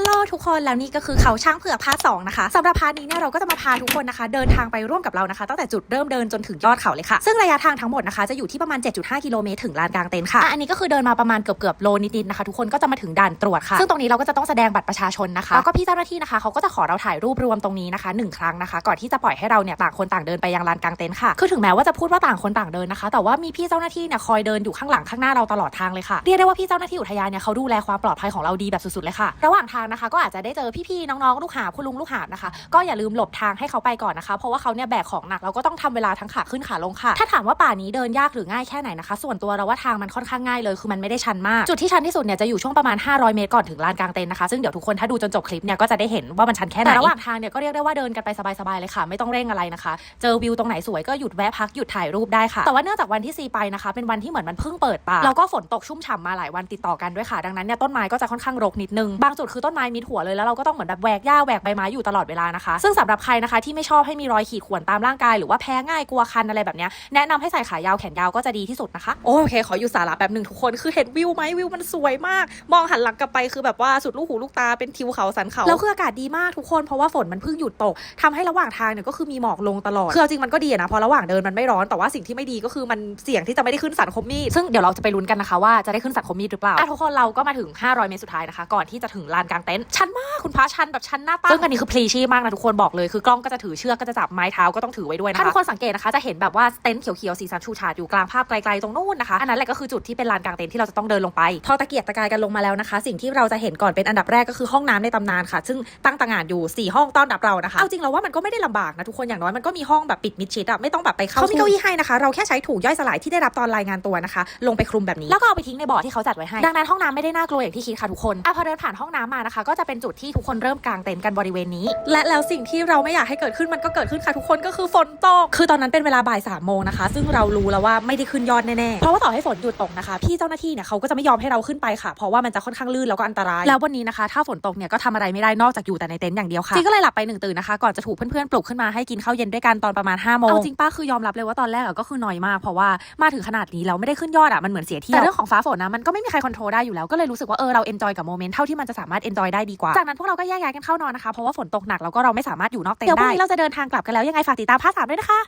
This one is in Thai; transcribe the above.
ฮัลโหลทุกคนแล้วนี่ก็คือเขาช่างเผือกพาร์ทสองนะคะสำหรับพาร์ทนี้เนี่ยเราก็จะมาพาทุกคนนะคะ เดินทางไปร่วมกับเรานะคะ ตั้งแต่จุดเริ่มเดินจนถึงยอดเขาเลยค่ะ ซึ่งระยะทางทั้งหมดนะคะจะอยู่ที่ประมาณ 7.5 กิโลเมตรถึงลานกลางเต็นท์ค่ะอะอันนี้ก็คือเดินมาประมาณเกือบเกือบๆโลนิดๆนะคะ ทุกคนก็จะมาถึงด่านตรวจค่ะ ซึ่งตรงนี้เราก็จะต้องแสดงบัตรประชาชนนะคะแล้วก็พี่เจ้าหน้าที่นะคะเขาก็จะขอเราถ่ายรูปรวมตรงนี้นะคะหนึ่งครั้งนะคะ ก่อนที่จะปล่อยให้เราเนี่ยต่างคนต่างเดินไปยังลานกลางเต็นท์ค่ะคือถึงแม้ว่าจะพูดว่าต่างคนต่างเดินนะคะ แต่ว่ามีพี่เจ้าหน้าที่เนี่ยคอยเดินอยู่ข้างหลังข้างหน้าเราตลอดทางเลยค่ะเรียกได้ว่าพี่เจ้าหน้าที่อุทยานเนี่ยเขาดูแลความปลอดภัยของเราดีแบบสุดๆเลยค่ะระหว่างทางนะคะ ก็อาจจะได้เจอพี่ๆน้องๆลูกหาบคุณลุงลูกหาบนะคะ ก็อย่าลืมหลบทางให้เขาไปก่อนนะคะ เพราะว่าเขาเนี่ยแบกของหนักเราก็ต้องทำเวลาทั้งขาขึ้นขาลงค่ะ ถ้าถามว่าป่านี้เดินยากหรือง่ายแค่ไหนนะคะ ส่วนตัวเราว่าทางมันค่อนข้างง่ายเลยคือมันไม่ได้ชันมากจุดที่ชันที่สุดเนี่ยจะอยู่ช่วงประมาณ 500 เมตรก่อนถึงลานกลางเต็นท์นะคะซึ่งเดี๋ยวทุกคนถ้าดูจนจบคลิปเนี่ยก็จะได้เห็นว่ามันชันแค่ไหนแต่ระหว่างทางเนี่ยก็เรียกได้ว่าเดินกันไปสบายๆเลยค่ะ ไม่ต้องเร่งอะไรนะคะ เจอวิวตรงไหนสวยก็หยุดแวะพักหยุดถ่ายรูปได้ค่ะ แต่ว่าเนื่องจากวันที่ซีไปนะคะเป็นวันที่เหมือนมันเพิ่งเปิดป่าแล้วก็ฝนตกชุ่มฉ่ำมาหลายวันติดต่อกันด้วยค่ะ ดังนั้นเนี่ยต้นไม้ก็จะค่อนข้างรกนิดนึงบางจุดคือต้นไม้มิดหัวเลยแล้วเราก็ต้องเหมือนแบบแหวกหญ้าแหวกใบไม้อยู่ตลอดเวลานะคะ ซึ่งสำหรับใครนะคะที่ไม่ชอบให้มีรอยขีดข่วนตามร่างกายหรือว่าแพ้ง่ายกลัวคันอะไรแบบเนี้ยแนะนำให้ใส่ขายาวแขนยาวก็จะดีที่สุดนะคะโอเค ขออยู่สาระแบบหนึ่งทุกคนคือเห็นวิวไหมวิวมันสวยมาก มองหันหลังกลับไปคือแบบว่าสุดลูกหูลูกตาเป็นทิวเขาสันเขาแล้วคืออากาศดีมากทุกคนเพราะว่าฝนมันเพิ่งหยุดตกทำให้ระหว่างทางเนี่ยก็คือมีหมอกลงตลอดคือเอาจริงมันก็ดีอะนะเพราะระหว่างเดินมันไม่ร้อนแต่ว่าสิ่งที่ไม่ดีก็คือมันเสี่ยงที่จะไม่ได้ขึ้นสันคมมีดซึ่งเดี๋ยวเราจะไปลุ้นกันนะคะว่าจะได้ขึ้นสันคมมีดหรือเปล่าอะทุกคนเราก็มาถึง 500 เมตรสุดท้ายนะคะก่อนที่จะถึงลานกลางเต็นท์ชันมากคุณพระชันแบบชันหน้าตั้งซึ่งอันนี้คือพลีชีพมากนะทุกคนบอกเลยคือกล้องก็จะถือเชือกก็จะจับไม้เท้าก็ต้องถือไว้ด้วยนะคะถ้าทุกคนสังเกตนะคะจะเห็นแบบว่าเต็นท์เขียวๆสีสันชูชาดอยู่กลางภาพไกลๆตรงนู้นนะคะอันนั้นแหละก็คือจุดที่เป็นลานกลางเต็นท์ที่เราจะต้องเดินลงไป พอตะเกียกตะกายกันลงมาแล้วนะคะ สิ่งที่เราจะเห็นก่อนเป็นอันดับแรกก็คือห้องน้ำในตำนานค่ะ ซึ่งตั้งตางานอยู่สี่ห้องต้อนรับเรานะคะเอาจริงเราว่ามันก็ไม่ได้ลำบากนะทุกคนอย่างน้อยมันก็มีห้องแบบปิดมิดชิดอะไม่ต้องแบบไปเข้าเขามีเก้าอี้ให้นะคะ เราแค่ใช้ถุงย่อยสลายที่ได้รับตอนรายงานตัวนะคะ ลงไปคลุมแบบนี้แล้วก็เอาไปทิ้งในบ่อที่เขาจัดไว้ให้ดังนั้นห้องน้ำไม่ได้น่ากลัวอย่างที่คิดค่ะทุกคนอะพอเดินผ่านห้องน้ำมานะคะ ก็จะเป็นจุดที่ทุกคนเริ่มกางเต็นท์กันบริเวณนี้ และแล้วสิ่งที่เราไม่อยากให้เกิดขึ้นมันก็เกิดขึ้นค่ะทุกคนก็คือฝนตก คือตอนนั้นเป็นเวลาบ่ายสามโมงนะคะ ซึ่งเรารู้แล้วว่าไม่ได้ขึ้นยอดแน่ๆ เพราะว่าต่อให้ฝนหยุดตกนะคะ พี่เจ้าหน้าที่เนี่ยเขาก็จะไม่ยอมให้เราขึ้นไปค่ะ เพราะว่ามันจะค่อนข้างลื่นแล้วก็อันตราย แล้ววันนี้นะคะ ถ้าฝนตกเนี่ยก็ทำอะไรไม่ได้นอกจากอยู่แต่ในเต็นท์อย่างเดียวค่ะจีก็เลยหลับไปหนึ่งตื่นนะคะก่อนจะถูกเพื่อนๆปลุกขึ้นมาให้กินข้าวเย็นด้วยกันตอนประมาณ5้าโมงเอาจริงป้าคือยอมรับเลยว่าตอนแรกอะก็คือน้อยมากเพราะว่ามาถึงขนาดนี้เราไม่ได้ขึ้นยอดอะมันเหมือนเสียที่แต่เรื่องของฟ้าฝนนะมันก็ไม่มีใครควบคุมได้อยู่แล้วก็เลยรู้สึกว่าเออเราเอนจอยกับโมเมนต์เท่าที่มันจะสามารถเอนจอยได้ดีกว่า จากนั้นพวกเราก็แยกย้ายกันเข้านอนนะคะ เพราะว่าฝนตกหนักแล้วก็เราไม่สามารถอยู่นอกเต็นท์ได้ เดี๋ยวพรุ่งนี้เราจะเดินทางกลับกันแล้วยังไงฝากติดตามภาคสามด้วยนะคะ